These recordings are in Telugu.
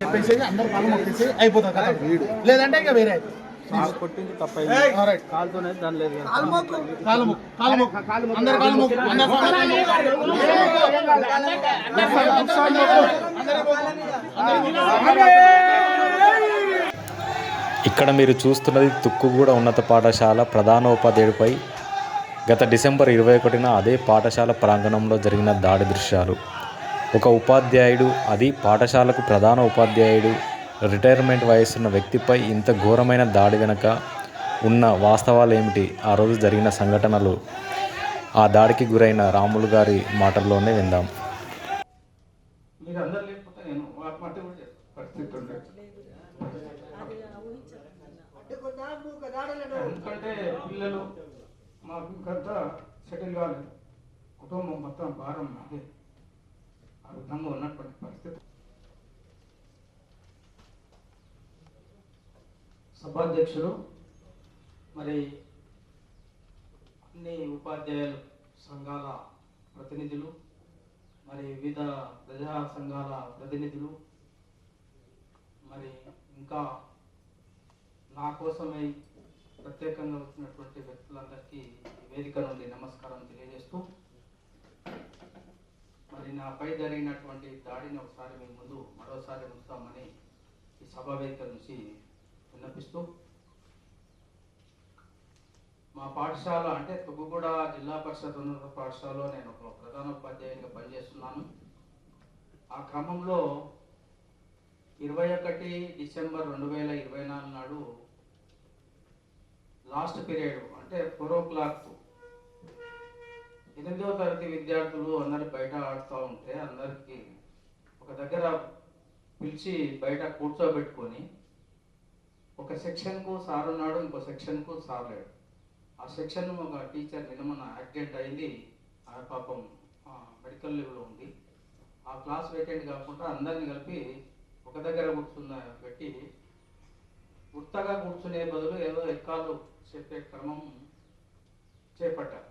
చెప్పేసి అందరు కాలు మొక్కేసి అయిపోతుంది కదా లేదంటే ఇంకా వేరే. కొట్టింది. కాలుతోనే దాని లేదు కాలు కాలు అందరు కాలు. ఇక్కడ మీరు చూస్తున్నది తుక్కుగూడ ఉన్నత పాఠశాల ప్రధానోపాధ్యాయుడిపై గత డిసెంబర్ ఇరవై ఒకటిన అదే పాఠశాల ప్రాంగణంలో జరిగిన దాడి దృశ్యాలు ఒక ఉపాధ్యాయుడు అది పాఠశాలకు ప్రధాన ఉపాధ్యాయుడు రిటైర్మెంట్ వయసున్న వ్యక్తిపై ఇంత ఘోరమైన దాడి వెనుక ఉన్న వాస్తవాలు ఏమిటి ఆ రోజు జరిగిన సంఘటనలు. ఆ దాడికి గురైన రాములు గారి మాటల్లోనే విందాం. ఎందుకంటే పిల్లలు మాకు సెటిల్ కాలేదు. కుటుంబం మొత్తం భారం అదే అర్థంగా ఉన్నటువంటి పరిస్థితి. సభాధ్యక్షుడు మరి అన్ని ఉపాధ్యాయులు సంఘాల ప్రతినిధులు మరి వివిధ ప్రజా సంఘాల ప్రతినిధులు మరి ఇంకా నా కోసమై ప్రత్యేకంగా వచ్చినటువంటి వ్యక్తులందరికీ వేదిక నుండి నమస్కారం తెలియజేస్తూ మరి నాపై జరిగినటువంటి దాడిని ఒకసారి మీ ముందు మరోసారి ఉంచుతామని ఈ సభా నుంచి విన్నపిస్తూ మా పాఠశాల అంటే తుగ్గుగూడ జిల్లా పరిషత్ ఉన్నత పాఠశాలలో నేను ఒక ప్రధాన ఉపాధ్యాయునిగా పనిచేస్తున్నాను. ఆ క్రమంలో ఇరవై ఒకటి డిసెంబర్ రెండు వేల ఇరవై నాలుగు నాడు లాస్ట్ పీరియడ్ అంటే ఫోర్ ఓ క్లాక్ ఎనిమిదవ తరగతి విద్యార్థులు అందరు బయట ఆడుతూ ఉంటే అందరికి ఒక దగ్గర పిలిచి బయట కూర్చోబెట్టుకొని ఒక సెక్షన్కు సార్ ఉన్నాడు ఇంకో సెక్షన్కు సార్ లేడు. ఆ సెక్షన్ ఒక టీచర్ నిన్న యాక్సిడెంట్ అయింది. ఆ పాపం మెడికల్ లీవ్లో ఉంది. ఆ క్లాస్ వేకెంట్ కాకుండా అందరిని కలిపి ఒక దగ్గర కూర్చున్న పెట్టి గుర్తగా కూర్చునే బదులు ఏదో ఎక్కాలు చెప్పే క్రమం చేపట్టారు.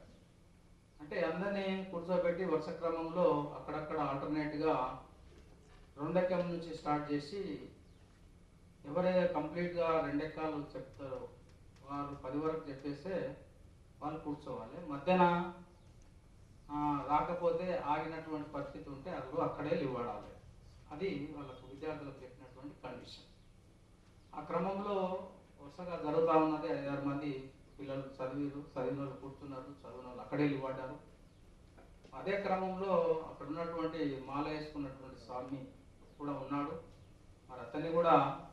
అంటే అందరినీ కూర్చోబెట్టి వరుస క్రమంలో అక్కడక్కడ ఆల్టర్నేట్గా రెండెక్కం నుంచి స్టార్ట్ చేసి ఎవరైతే కంప్లీట్గా రెండెక్కాలు చెప్తారో వారు పది వరకు చెప్పేస్తే వాళ్ళు కూర్చోవాలి. మధ్యాహ్న రాకపోతే ఆగినటువంటి పరిస్థితి ఉంటే అందులో అక్కడే లివ్వాడాలి అది వాళ్ళకు విద్యార్థులకు చెప్పినటువంటి కండిషన్ ఆ క్రమంలో వరుసగా జరుగుతూ ఉన్నది ఐదారు మంది పిల్లలు చదివారు చదివిన వాళ్ళు కూర్చున్నారు చదివిన వాళ్ళు అక్కడే లీవ్ అదే క్రమంలో అక్కడ ఉన్నటువంటి మాల వేసుకున్నటువంటి స్వామి కూడా ఉన్నాడు. మరి అతన్ని కూడా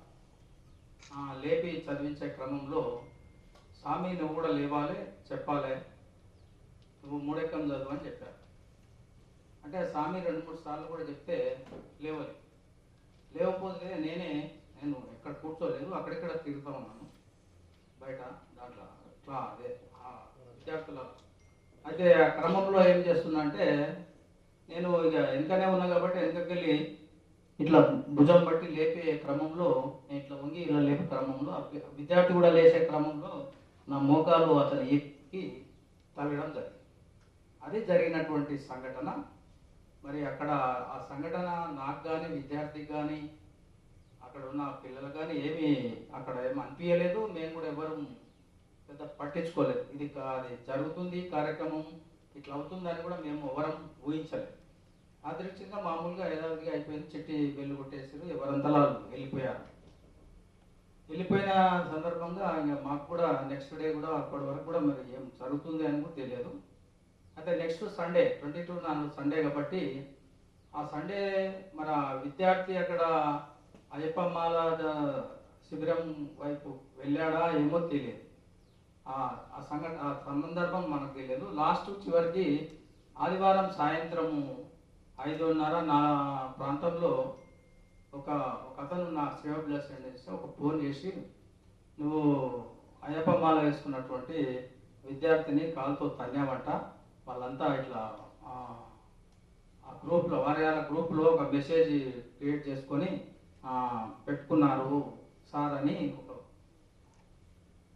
లేపి చదివించే క్రమంలో స్వామి నువ్వు కూడా లేవాలి చెప్పాలి. నువ్వు మూడెక్కం చదువు అని చెప్పారు. అంటే స్వామి రెండు మూడు సార్లు కూడా చెప్తే లేవాలి. లేకపోతే నేనే నేను ఎక్కడ కూర్చోలేదు అక్కడెక్కడ తిరుగుతా ఉన్నాను. బయట దాంట్లో. అదే. విద్యార్థుల. అయితే ఆ క్రమంలో ఏం చేస్తున్నా అంటే నేను ఇక వెనకనే ఉన్నా కాబట్టి వెనకకెళ్ళి ఇట్లా భుజం బట్టి లేపే క్రమంలో నేను ఇట్లా వంగి ఇలా లేపే క్రమంలో విద్యార్థి కూడా లేచే క్రమంలో నా మోకాలు అతను ఎక్కి తగ్గడం జరిగింది. అది జరిగినటువంటి సంఘటన. మరి అక్కడ ఆ సంఘటన నాకు కానీ విద్యార్థికి కానీ అక్కడ ఉన్న పిల్లలు కానీ ఏమీ అక్కడ ఏమి అనిపించలేదు మేము కూడా ఎవరు పెద్ద పట్టించుకోలేదు. ఇది అది జరుగుతుంది కార్యక్రమం ఇట్లా అవుతుందని కూడా మేము ఎవరం ఊహించలేదు. ఆ దృష్టిగా మామూలుగా యథావిధిగా అయిపోయింది. చెట్టి వెళ్ళి కొట్టేసారు ఎవరంతలా వెళ్ళిపోయారు. వెళ్ళిపోయిన సందర్భంగా ఇంకా మాకు కూడా నెక్స్ట్ డే కూడా అప్పటి వరకు కూడా మరి ఏం జరుగుతుంది అని కూడా తెలియదు. అయితే నెక్స్ట్ సండే ట్వంటీ టూ నాలుగు సండే కాబట్టి ఆ సండే మన విద్యార్థి అక్కడ అయ్యప్పమాల శిబిరం వైపు వెళ్ళాడా ఏమో తెలియదు. ఆ సంఘటన సంఘట సందర్భం మనకు తెలియదు. లాస్ట్ చివరికి ఆదివారం సాయంత్రము ఐదున్నర నా ప్రాంతంలో ఒక ఒక అతను నా సేవ బ్లెస్ చేసి ఒక ఫోన్ చేసి నువ్వు అయ్యప్ప మాల వేసుకున్నటువంటి విద్యార్థిని కాలుతో తన్నావంట. వాళ్ళంతా ఇట్లా ఆ, గ్రూప్లో వారి వాళ్ళ గ్రూప్లో ఒక మెసేజ్ క్రియేట్ చేసుకొని పెట్టుకున్నారు సార్ అని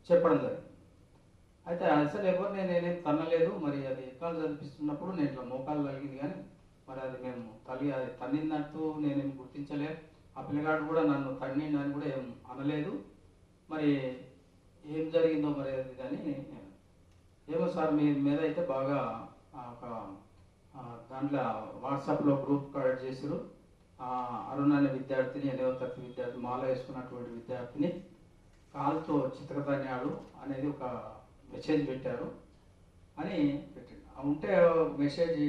చెప్పడం జరిగింది. అయితే అసలు ఎవరు నేను నేనేం తన్నలేదు మరి అది ఎక్కడ చదివిస్తున్నప్పుడు నేను ఇట్లా మోకాలు కలిగింది కానీ మరి అది మేము తల్లి అది తన్నిందంటూ నేనేం గుర్తించలేదు ఆ పిల్లగాడు కూడా నన్ను తన్నిండు అని కూడా ఏం అనలేదు. మరి ఏం జరిగిందో మరి అది కానీ ఏమో సార్ మీ మీద అయితే బాగా ఒక దాంట్లో వాట్సాప్లో గ్రూప్ క్రియేట్ చేశారు అరుణ్ అనే విద్యార్థిని ఎనిమిదవ తరగతి విద్యార్థి మాల వేసుకున్నటువంటి విద్యార్థిని కాలుతో చిత్రకన్యాడు అనేది ఒక మెసేజ్ పెట్టారు అని పెట్టండి. ఉంటే మెసేజ్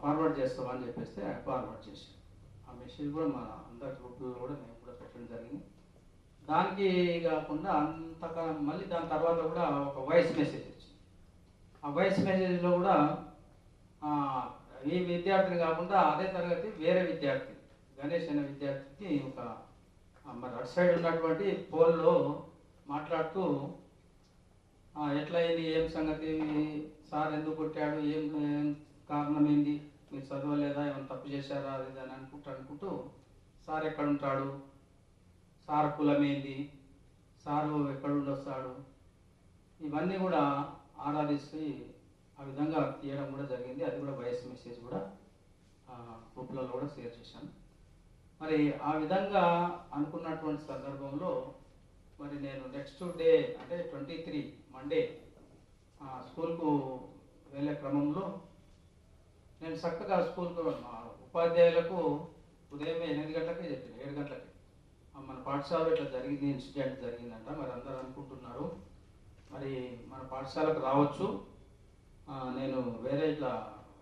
ఫార్వర్డ్ చేస్తామని చెప్పేస్తే ఫార్వర్డ్ చేశాను ఆ మెసేజ్ కూడా మన అందరి గ్రూప్లో కూడా మేము కూడా పెట్టడం జరిగింది. దానికి కాకుండా అంతగా మళ్ళీ దాని తర్వాత కూడా ఒక వాయిస్ మెసేజ్ వచ్చింది. ఆ వాయిస్ మెసేజ్లో కూడా ఈ విద్యార్థిని కాకుండా అదే తరగతి వేరే విద్యార్థి గణేష్ అనే విద్యార్థికి ఒక మరి అటు సైడ్ ఉన్నటువంటి పోల్లో మాట్లాడుతూ ఎట్లా అయింది ఏం సంగతి? సార్ ఎందుకు కొట్టాడు? ఏం కారణం ఏంది? మీరు చదవలేదా? ఏమైనా తప్పు చేశారా? అది అని అనుకుంటూ అనుకుంటూ సార్ ఎక్కడ ఉంటాడు సార్ కులం ఏంది సారు ఎక్కడ ఉండొస్తాడు ఇవన్నీ కూడా ఆరాధిస్తూ ఆ విధంగా తీయడం కూడా జరిగింది. అది కూడా వాయిస్ మెసేజ్ కూడా గ్రూప్లలో కూడా షేర్ చేశాను. మరి ఆ విధంగా అనుకున్నటువంటి సందర్భంలో మరి నేను నెక్స్ట్ డే అంటే ట్వంటీ త్రీ మండే స్కూల్కు వెళ్ళే క్రమంలో నేను చక్కగా స్కూల్కు మా ఉపాధ్యాయులకు ఉదయం ఎనిమిది గంటలకే చెప్పాను ఏడు గంటలకి. మన పాఠశాలలో ఇట్లా జరిగింది ఇన్సిడెంట్ జరిగిందంట మరి అందరూ అనుకుంటున్నారు. మరి మన పాఠశాలకు రావచ్చు. నేను వేరే ఇట్లా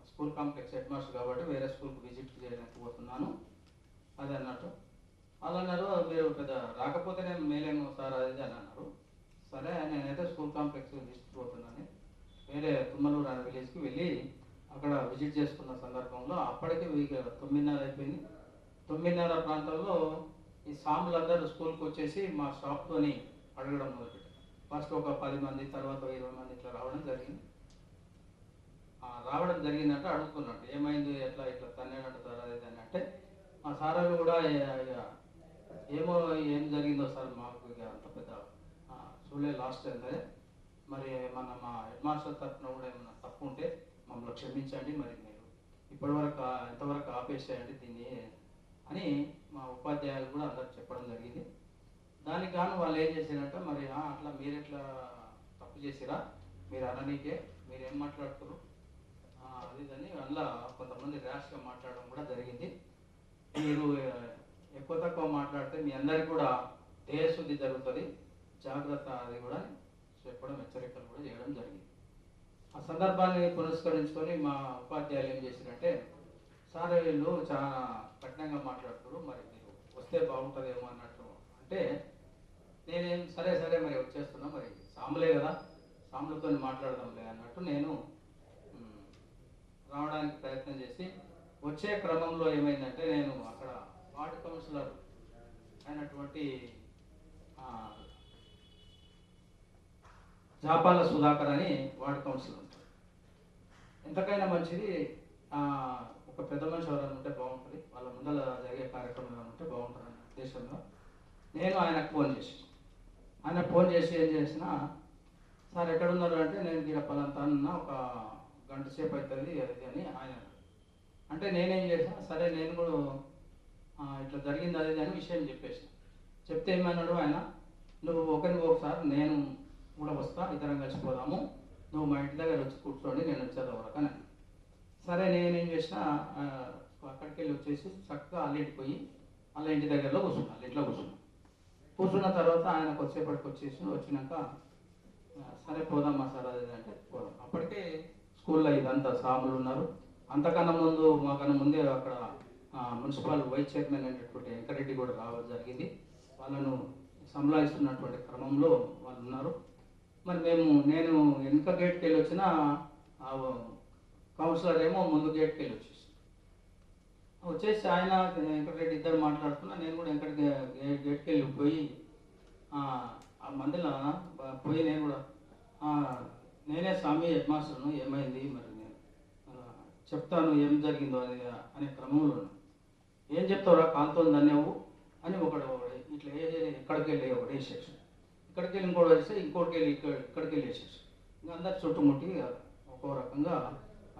స్కూల్ కాంప్లెక్స్ హెడ్ మాస్టర్ కాబట్టి వేరే స్కూల్కి విజిట్ చేయడానికి పోతున్నాను. అది అన్నట్టు వాళ్ళు అన్నారు మీరు పెద్ద రాకపోతే నేను మేలేను సార్ అది అని అన్నారు. సరే నేనైతే స్కూల్ కాంప్లెక్స్ విజిట్ పోతున్నాను. వేరే తుమ్మలూరు అనే విలేజ్కి వెళ్ళి అక్కడ విజిట్ చేసుకున్న సందర్భంలో అప్పటికే వీక్ తొమ్మిదిన్నర అయిపోయింది. తొమ్మిదిన్నర ప్రాంతంలో ఈ సాములందరూ స్కూల్కి వచ్చేసి మా షాప్తోని అడగడం మొదలుపెట్టారు. ఫస్ట్ ఒక పది మంది తర్వాత ఇరవై మంది ఇట్లా రావడం జరిగింది. రావడం జరిగిందంటే అడుగుతున్నట్టు ఏమైంది ఎట్లా ఇట్లా తన్నేనంట సార్ అది అని అంటే మా సారాలు కూడా ఇక ఏమో ఏం జరిగిందో సార్ మాకు ఇక అంత పెద్ద చూడలే లాస్ట్ అంటే మరి మన మా హెడ్ మాస్టర్ తరఫున కూడా ఏమైనా తప్పు ఉంటే మమ్మల్ని క్షమించండి మరి మీరు ఇప్పటివరకు ఎంతవరకు ఆపేసేయండి దీన్ని అని మా ఉపాధ్యాయులు కూడా అందరు చెప్పడం జరిగింది. దానికి గాను వాళ్ళు ఏం చేశారంటే మరి అట్లా మీరెట్లా తప్పు చేసిరా? మీరు అననీకే మీరు ఏం మాట్లాడుతారు అది అని అందులో కొంతమంది ర్యాష్గా మాట్లాడడం కూడా జరిగింది. మీరు ఎక్కువ తక్కువ మాట్లాడితే మీ అందరికి కూడా దేశుద్ధి జరుగుతుంది. జాగ్రత్త అది కూడా చెప్పడం హెచ్చరికలు కూడా చేయడం జరిగింది. ఆ సందర్భాన్ని పురస్కరించుకొని మా ఉపాధ్యాయులు ఏం చేశారంటే సార్ వీళ్ళు చాలా కఠినంగా మాట్లాడుతున్నారు మరి మీరు వస్తే బాగుంటుందేమో అన్నట్టు. అంటే నేనేం సరే సరే మరి వచ్చేస్తున్నా మరి సాములే కదా సాములతో మాట్లాడదాంలే అన్నట్టు నేను రావడానికి ప్రయత్నం చేసి వచ్చే క్రమంలో ఏమైందంటే నేను అక్కడ వార్డు కౌన్సిలర్ అయినటువంటి జాపాల సుధాకర్ అని వార్డ్ కౌన్సిలర్ ఉంటారు ఎంతకైనా మంచిది ఒక పెద్ద మనిషి ఎవరైనా ఉంటే బాగుంటుంది. వాళ్ళ ముందర జరిగే కార్యక్రమం ఏమైనా ఉంటే బాగుంటుంది అనే ఉద్దేశంలో నేను ఆయనకు ఫోన్ చేసి ఆయన ఫోన్ చేసి ఏం చేసిన సార్ ఎక్కడున్నారు అంటే నేను ఇక్కడ పలాంతా అన్న ఒక గంట సేపు అవుతుంది అది అని ఆయన అంటే నేనేం చేసిన సరే నేను కూడా ఇట్లా జరిగింది అది అని విషయం చెప్పేసిన చెప్తే ఏమన్నాడు ఆయన నువ్వు ఒకరిని ఒకసారి నేను కూడా వస్తా ఇద్దరం కలిసిపోదాము నువ్వు మా ఇంటి దగ్గర వచ్చి కూర్చోండి నేను వచ్చేదవరకని సరే నేనేం చేసిన అక్కడికి వెళ్ళి వచ్చేసి చక్కగా వాళ్ళ పోయి అలా ఇంటి దగ్గరలో కూర్చున్నా వాళ్ళ కూర్చున్నా. కూర్చున్న తర్వాత ఆయన కొద్దిసేపటికి వచ్చేసి వచ్చినాక సరే పోదామా సార్ అది అంటే పోదాం. అప్పటికే స్కూల్లో ఇదంతా సాములు ఉన్నారు. అంతకన్నా ముందు మాకన్నా ముందే అక్కడ మున్సిపల్ వైస్ చైర్మన్ అయినటువంటి వెంకరెడ్డి కూడా రావడం జరిగింది. వాళ్ళను సంలాయిస్తున్నటువంటి క్రమంలో వాళ్ళు ఉన్నారు. మరి మేము నేను వెనుక గేట్కి వెళ్ళి వచ్చిన ఆ కౌన్సిలర్ ఏమో ముందు గేట్కి వెళ్ళి వచ్చేసి వచ్చేసి ఆయన వెంకటరెడ్డి ఇద్దరు మాట్లాడుతున్నా నేను కూడా వెంకట గేట్ గేట్కి వెళ్ళి పోయి ఆ మందిలో పోయి నేను కూడా నేనే స్వామి హెడ్ మాస్టర్ను ఏమైంది మరి నేను చెప్తాను ఏం జరిగిందో అది అనే క్రమంలో ఏం చెప్తావురా కాలుతో ధన్యవు అని ఒకడు ఇట్లా ఏ ఎక్కడికి వెళ్ళి ఒకటి సెక్షన్. ఇక్కడికి వెళ్ళి ఇంకోటి వేస్తే ఇంకోటికి వెళ్ళి ఇక్కడ ఇక్కడికి వెళ్ళి వేసేసి. ఇంకా అందరు చుట్టుముట్టి ఒక్కో రకంగా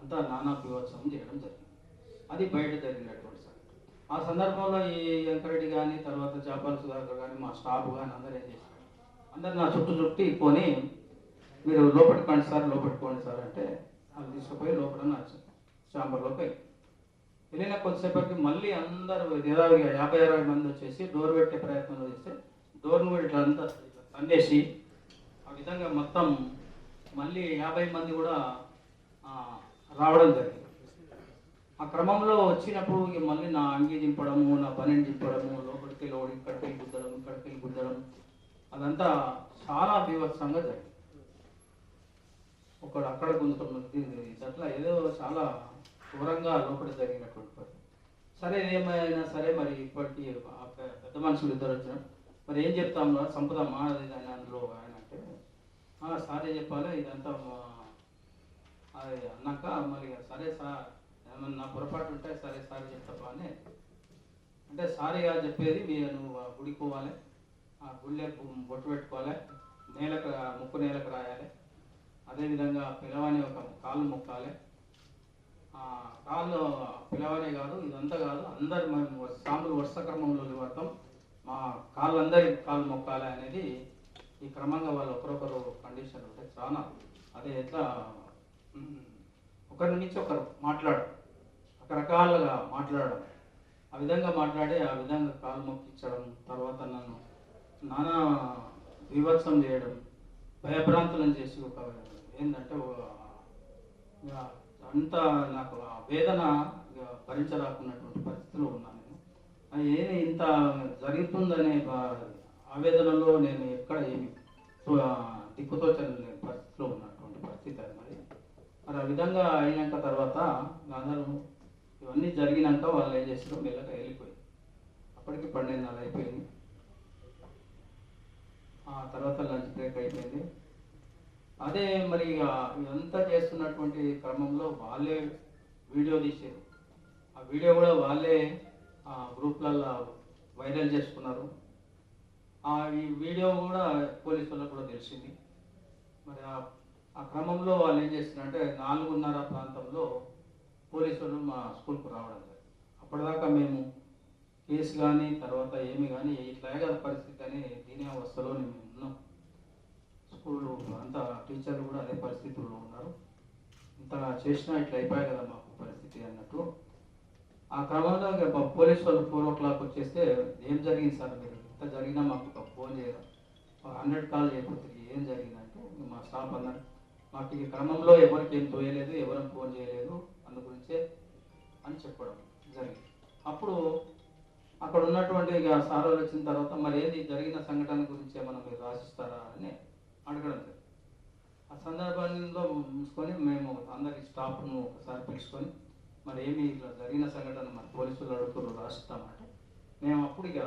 అంతా నానా బీభత్సం చేయడం జరిగింది. అది బయట జరిగినటువంటి సంగతి ఆ సందర్భంలో ఈ వెంకరెడ్డి కానీ తర్వాత చేపల సుధాకర్ కానీ మా స్టాఫ్ కానీ అందరూ ఏం చేశారు? అందరు నా చుట్టూ చుట్టి కొని మీరు లోపట్టుకోండి సార్ లోపెట్టుకోండి సార్ అంటే వాళ్ళు తీసుకుపోయి లోపల నా చాంబర్లోకి వెళ్ళిన కొద్దిసేపటికి మళ్ళీ అందరూ ఇరవై యాభై అరవై మంది వచ్చేసి డోర్ పెట్టే ప్రయత్నం చేస్తే డోర్ను కూడా ఇట్లా అంతా పండేసి ఆ విధంగా మొత్తం మళ్ళీ యాభై మంది కూడా రావడం జరిగింది. ఆ క్రమంలో వచ్చినప్పుడు ఇక మళ్ళీ నా అంగి దింపడము నా పనిని దింపడము లోపలికి లోడి ఇక్కడికి గుద్దడం ఇక్కడికి గుద్దడం అదంతా చాలా బీభత్సంగా జరిగింది. ఒకడు అక్కడ గుంజుతున్నది అట్లా ఏదో చాలా ఘోరంగా లోపల జరిగినటువంటి పని సరే ఏమైనా సరే మరి ఇప్పటికీ పెద్ద మనుషులు ఇద్దరు వచ్చినారు. మరి ఏం చెప్తాం రా సంపదమ్మా అది ఇది అని అందులో ఆయన అంటే "ఆ, సారే చెప్పాలి ఇదంతా అది అన్నాక మరి ఇక సరే సార్ ఏమన్నా పొరపాటు ఉంటే సరే సార్ చెప్తావా అని. అంటే సారీగా చెప్పేది మీరు నువ్వు ఆ గుడికి పోవాలి ఆ గుళ్ళే బొట్టు పెట్టుకోవాలి నేలకు ముక్కు నేలకు రాయాలి. అదేవిధంగా పిలవని ఒక కాళ్ళు మొక్కాలి. ఆ కాళ్ళు పిలవనే కాదు ఇదంతా కాదు అందరు మేము సాములు వరుస క్రమంలో పడతాం మా కాళ్ళందరి కాళ్ళు మొక్కాలి అనేది ఈ క్రమంగా వాళ్ళు ఒకరొకరు కండిషన్ ఉంటే చాలా అదే ఎట్లా ఒకరి నుంచి ఒకరు మాట్లాడడం రకరకాలుగా మాట్లాడడం. ఆ విధంగా మాట్లాడి ఆ విధంగా కాలు మొక్కించడం తర్వాత నన్ను నానా వివత్సం చేయడం భయభ్రాంతులను చేసి ఒక ఏంటంటే అంత నాకు వేదన భరించరాకున్నటువంటి పరిస్థితిలో ఉన్నాను. ఏమి ఇంత జరుగుతుందనే ఆవేదనలో నేను ఎక్కడ ఏమి దిక్కుతోచని పరిస్థితిలో ఉన్నటువంటి పరిస్థితి అది మరి. మరి ఆ విధంగా అయినాక తర్వాత అందరూ ఇవన్నీ జరిగినాక వాళ్ళు ఏం చేస్తారో మెల్లగా వెళ్ళిపోయింది అప్పటికి పన్నెండు నెలలు అయిపోయింది. ఆ తర్వాత లంచ్ బ్రేక్ అయిపోయింది. అదే మరి ఇక ఇదంతా చేస్తున్నటువంటి క్రమంలో వాళ్ళే వీడియో తీసారు ఆ వీడియో కూడా వాళ్ళే గ్రూప్లలో వైరల్ చేసుకున్నారు. ఆ ఈ వీడియో కూడా పోలీసు కూడా తెలిసింది. మరి ఆ క్రమంలో వాళ్ళు ఏం చేస్తున్నారంటే నాలుగున్నర ప్రాంతంలో పోలీసులు మా స్కూల్కు రావడం జరిగింది. అప్పటిదాకా మేము కేసు కానీ తర్వాత ఏమి కానీ ఇట్లాగే పరిస్థితి అని దీని అవస్థలో మేము ఉన్నాం. స్కూల్లో అంతా టీచర్లు కూడా అదే పరిస్థితుల్లో ఉన్నారు. ఇంత చేసినా ఇట్లా అయిపోయాయి కదా మాకు పరిస్థితి అన్నట్టు. ఆ క్రమంలో ఇక పోలీసు వాళ్ళు ఫోర్ ఓ క్లాక్ వచ్చేస్తే ఏం జరిగింది సార్ మీరు? ఇంత జరిగినా మాకు ఒక ఫోన్ చేయరు? హండ్రెడ్ కాల్ చేయకపోతే ఏం జరిగిందంటే మా స్టాఫ్ అన్నారు మాకు ఈ క్రమంలో ఎవరికి ఏం తోయలేదు ఎవరం ఫోన్ చేయలేదు అందు గురించే అని చెప్పడం జరిగింది. అప్పుడు అక్కడ ఉన్నటువంటి ఇక సార్ వాళ్ళు వచ్చిన తర్వాత మరి ఏది జరిగిన సంఘటన గురించి ఏమైనా మీరు రాసిస్తారా అని అడగడం జరిగింది. ఆ సందర్భంలో ఉంచుకొని మేము అందరి స్టాఫ్ను ఒకసారి పిలుచుకొని మరి ఏమి ఇట్లా జరిగిన సంఘటన మరి పోలీసులు అడుగుతున్నారు రాసిస్తామంటే మేము అప్పుడు ఇక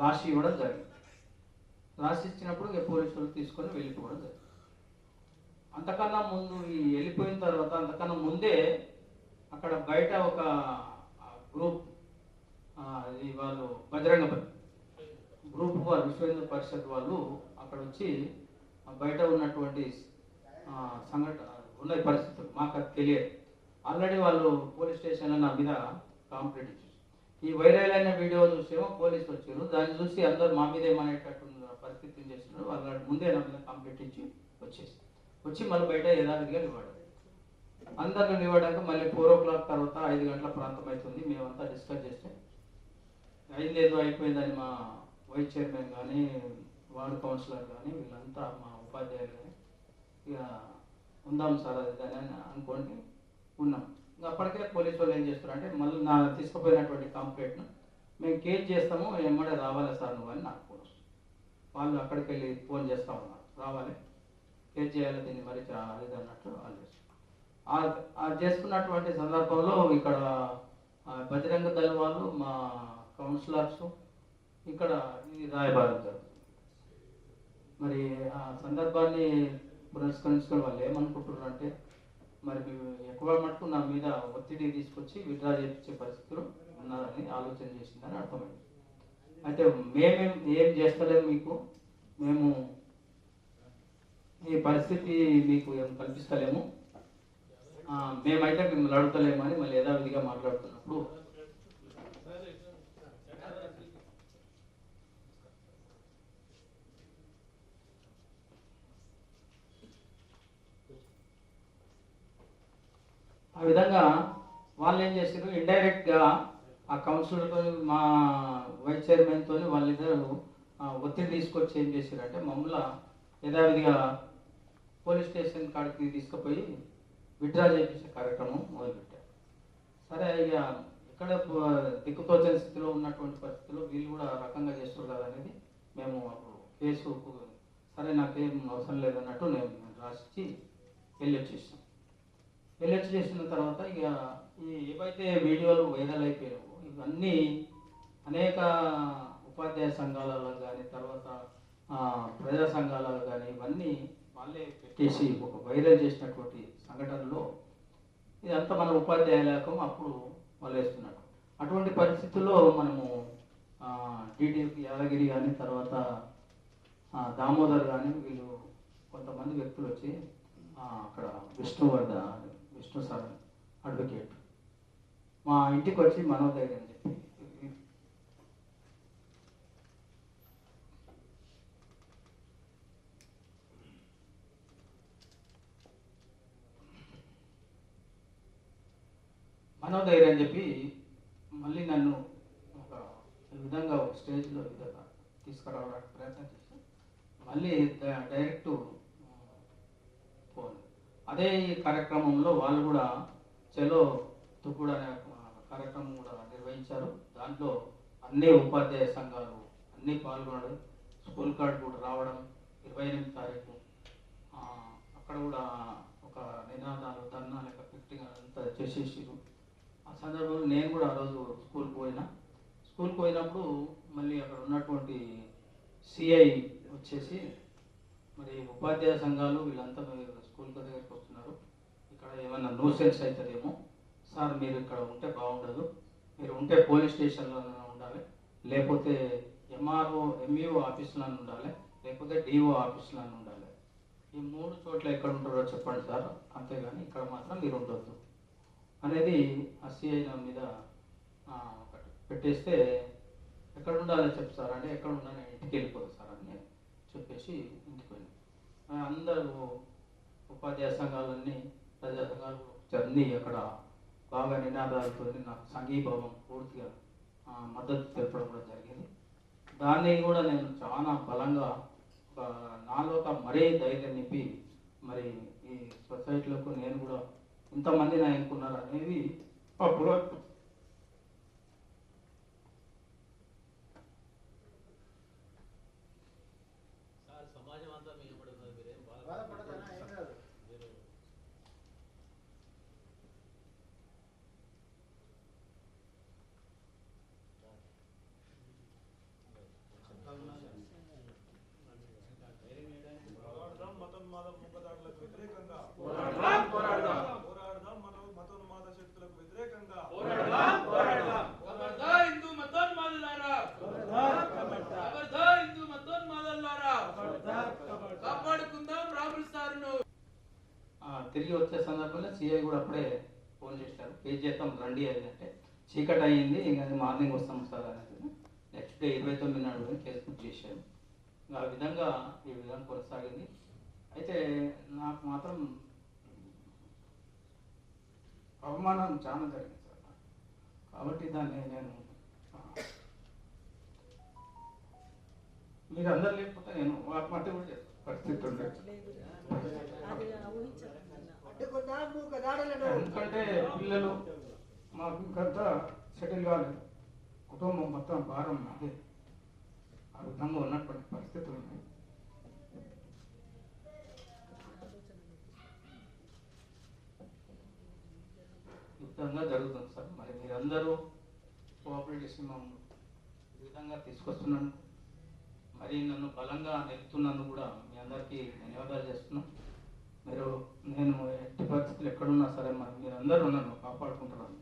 రాసి ఇవ్వడం జరిగింది. రాసి ఇచ్చినప్పుడు ఇక పోలీసులు తీసుకొని వెళ్ళిపోవడం జరిగింది. అంతకన్నా ముందు ఈ వెళ్ళిపోయిన తర్వాత అంతకన్నా ముందే అక్కడ బయట ఒక గ్రూప్ ఇది వాళ్ళు బజరంగ గ్రూప్ వాళ్ళు విశ్వ హిందూ పరిషత్ వాళ్ళు అక్కడ వచ్చి బయట ఉన్నటువంటి సంఘటన ఉన్న పరిస్థితులు మాకు అది తెలియదు. ఆల్రెడీ వాళ్ళు పోలీస్ స్టేషన్లో నా మీద కంప్లైంట్ ఇచ్చారు. ఈ వైరల్ అయిన వీడియో చూసేమో పోలీసులు వచ్చారు. దాన్ని చూసి అందరు మా మీద ఏమనేటట్టు పరిస్థితిని చేస్తున్నారు వాళ్ళ ముందే నా మీద కంప్లైంట్ ఇచ్చి వచ్చేసి వచ్చి మళ్ళీ బయట యథావిధిగా నిలబడారు అందరిని నిలబడాక మళ్ళీ ఫోర్ ఓ క్లాక్ తర్వాత ఐదు గంటల ప్రాంతం అవుతుంది. మేమంతా డిస్కస్ చేస్తే అయింది ఏదో అయిపోయిందని మా వైస్ చైర్మన్ కానీ వార్డు కౌన్సిలర్ కానీ వీళ్ళంతా మా ఉపాధ్యాయులు కానీ ఇక ఉందాం సార్ అది ఇది అని అనుకోండి. ఉన్నాం. ఇంకా అప్పటికే పోలీసు వాళ్ళు ఏం చేస్తారు అంటే మళ్ళీ నా తీసుకుపోయినటువంటి కంప్లైంట్ను మేము కేర్ చేస్తాము ఎమ్మడే రావాలి సార్ నువ్వు అని నాకు ఫోన్ వస్తుంది. వాళ్ళు అక్కడికి వెళ్ళి ఫోన్ చేస్తా ఉన్నారు. రావాలి. కేర్ చేయాలి దీన్ని మరి చా- అన్నట్టు వాళ్ళు చేస్తారు. ఆ- చేసుకున్నటువంటి సందర్భంలో ఇక్కడ బజరంగ దళ వాళ్ళు మా కౌన్సిలర్స్ ఇక్కడ ఇది రాయబారం జరుగుతుంది. మరి ఆ సందర్భాన్ని పురస్కరించుకొని వాళ్ళు ఏమనుకుంటున్నారు అంటే మరి ఎక్కువ మటుకు నా మీద ఒత్తిడి తీసుకొచ్చి విడ్రా చేయించే పరిస్థితులు ఉన్నారని ఆలోచన చేసిందని అర్థమైంది. అయితే మేమేం ఏం చేస్తలేము మీకు? మేము ఈ పరిస్థితి మీకు ఏం కల్పిస్తలేము. మేమైతే మిమ్మల్ని అడుగుతలేము అని మళ్ళీ యథావిధిగా మాట్లాడుతున్నప్పుడు ఆ విధంగా వాళ్ళు ఏం చేశారు? ఇండైరెక్ట్గా ఆ కౌన్సిలర్తో మా వైస్ చైర్మన్తో వాళ్ళిద్దరు ఒత్తిడి తీసుకొచ్చి ఏం చేశారంటే మమ్మల్ని యథావిధిగా పోలీస్ స్టేషన్ కాడికి తీసుకుపోయి విత్డ్రా చేయించే కార్యక్రమం మొదలుపెట్టారు. సరే ఇక ఇక్కడ దిక్కుతోచని స్థితిలో ఉన్నటువంటి పరిస్థితుల్లో వీళ్ళు కూడా రకంగా చేస్తారు కదా అనేది మేము అప్పుడు కేసు సరే నాకేం అవసరం లేదన్నట్టు నేను రాసిచ్చి వెళ్ళి వచ్చేసాం వెళ్ళి చేసిన తర్వాత ఇక ఈ ఏవైతే వీడియోలు వైరల్ అయిపోయాయో ఇవన్నీ అనేక ఉపాధ్యాయ సంఘాలలో కానీ తర్వాత ప్రజా సంఘాలలో కానీ ఇవన్నీ వాళ్ళే పెట్టేసి ఒక వైరల్ చేసినటువంటి సంఘటనలో ఇదంతా మన ఉపాధ్యాయులకు అప్పుడు వాళ్ళు వేస్తున్నారు అటువంటి పరిస్థితుల్లో మనము టీడీపీ యాదగిరి కానీ తర్వాత దామోదర్ కానీ వీళ్ళు కొంతమంది వ్యక్తులు వచ్చి అక్కడ విష్ణువర్ధ విష్ణు సార్ అడ్వకేట్. మా ఇంటికి వచ్చి మనోధైర్యం చెప్పి. మనోధైర్యం చెప్పి మళ్ళీ నన్ను ఒక విధంగా ఒక స్టేజ్లో విధంగా తీసుకురావడానికి ప్రయత్నం చేసి మళ్ళీ డైరెక్ట్ అదే కార్యక్రమంలో వాళ్ళు కూడా చెలో తుక్కుడు అనే కార్యక్రమం కూడా నిర్వహించారు. దాంట్లో అన్ని ఉపాధ్యాయ సంఘాలు అన్నీ పాల్గొనడం స్కూల్ కార్డ్ కూడా రావడం ఇరవై ఎనిమిది తారీఖు. అక్కడ కూడా ఒక నినాదాలు ధర్నా లేక పెట్టి అంతా చేసేసారు ఆ సందర్భంలో నేను కూడా ఆ రోజు స్కూల్కి పోయినా. స్కూల్కి పోయినప్పుడు మళ్ళీ అక్కడ ఉన్నటువంటి సిఐ వచ్చేసి మరి ఉపాధ్యాయ సంఘాలు వీళ్ళంతా మీరు స్కూల్ దగ్గరికి వస్తున్నారు. ఇక్కడ ఏమైనా న్యూసెన్స్ అవుతుందేమో సార్ మీరు ఇక్కడ ఉంటే బాగుండదు. మీరు ఉంటే పోలీస్ స్టేషన్లో ఉండాలి. లేకపోతే ఎంఆర్ఓ ఎంఈఓ ఆఫీసులో ఉండాలి. లేకపోతే డిఓ ఆఫీసులో ఉండాలి. ఈ మూడు చోట్ల ఎక్కడ ఉంటారో చెప్పండి సార్. అంతేగాని ఇక్కడ మాత్రం మీరు ఉండొద్దు. అనేది సిఐ మీద పెట్టేస్తే ఎక్కడ ఉండాలని చెప్తారంటే అంటే ఎక్కడ ఉండాలి? ఇంటికి వెళ్ళిపోతుంది సార్ అని నేను చెప్పేసి ఇంటికి అందరూ ఉపాధ్యాయ సంఘాలన్నీ ప్రజా సంఘాలు చెంది అక్కడ బాగా నినాదాలతో నాకు సంఘీభావం పూర్తిగా మద్దతు తెలపడం కూడా జరిగింది. దాన్ని కూడా నేను చాలా బలంగా ఒక నాలో ఒక మరీ ధైర్యం నింపి మరి ఈ సొసైటీలకు నేను కూడా ఇంతమంది నా ఎన్నుకున్నారు అనేది తిరిగి వచ్చే సందర్భంలో సిఐ కూడా అప్పుడే ఫోన్ చేశారు. పే చేద్దాం రండి అది అంటే చీకటి అయ్యింది ఇంకా మార్నింగ్ వస్తాం సార్ అనేది నెక్స్ట్ డే ఇరవై తొమ్మిది నాడు కేసు బుక్ చేశారు. ఆ విధంగా ఈ విధంగా కొనసాగింది. అయితే నాకు మాత్రం అవమానం చాలా జరిగింది సార్. కాబట్టి దాన్ని నేను మీరు అందరు లేకపోతే నేను ఆత్మహత్య కూడా చేస్తాను. పరిస్థితి ఉండేది. ఎందుకంటే పిల్లలు మాకు ఇంకంతా సెటిల్ కాలేదు. కుటుంబం మొత్తం భారం అదే ఆ విధంగా ఉన్నటువంటి పరిస్థితులు ఉన్నాయి. విధంగా జరుగుతుంది సార్. మరి మీరందరూ కోఆపరేట్ చేసి మమ్మల్ని ఈ విధంగా తీసుకొస్తున్నాను మరి నన్ను బలంగా నిలుపుతున్నందుకు కూడా మీ అందరికీ ధన్యవాదాలు చేస్తున్నాం. మీరు నేను ఎట్టి పరిస్థితులు ఎక్కడున్నా సరే మరి మీరు అందరూ నన్ను కాపాడుకుంటున్నాను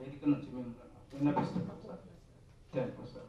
వేదిక నుంచి మేము విన్నపిస్తున్నాం సార్. Thank you sir.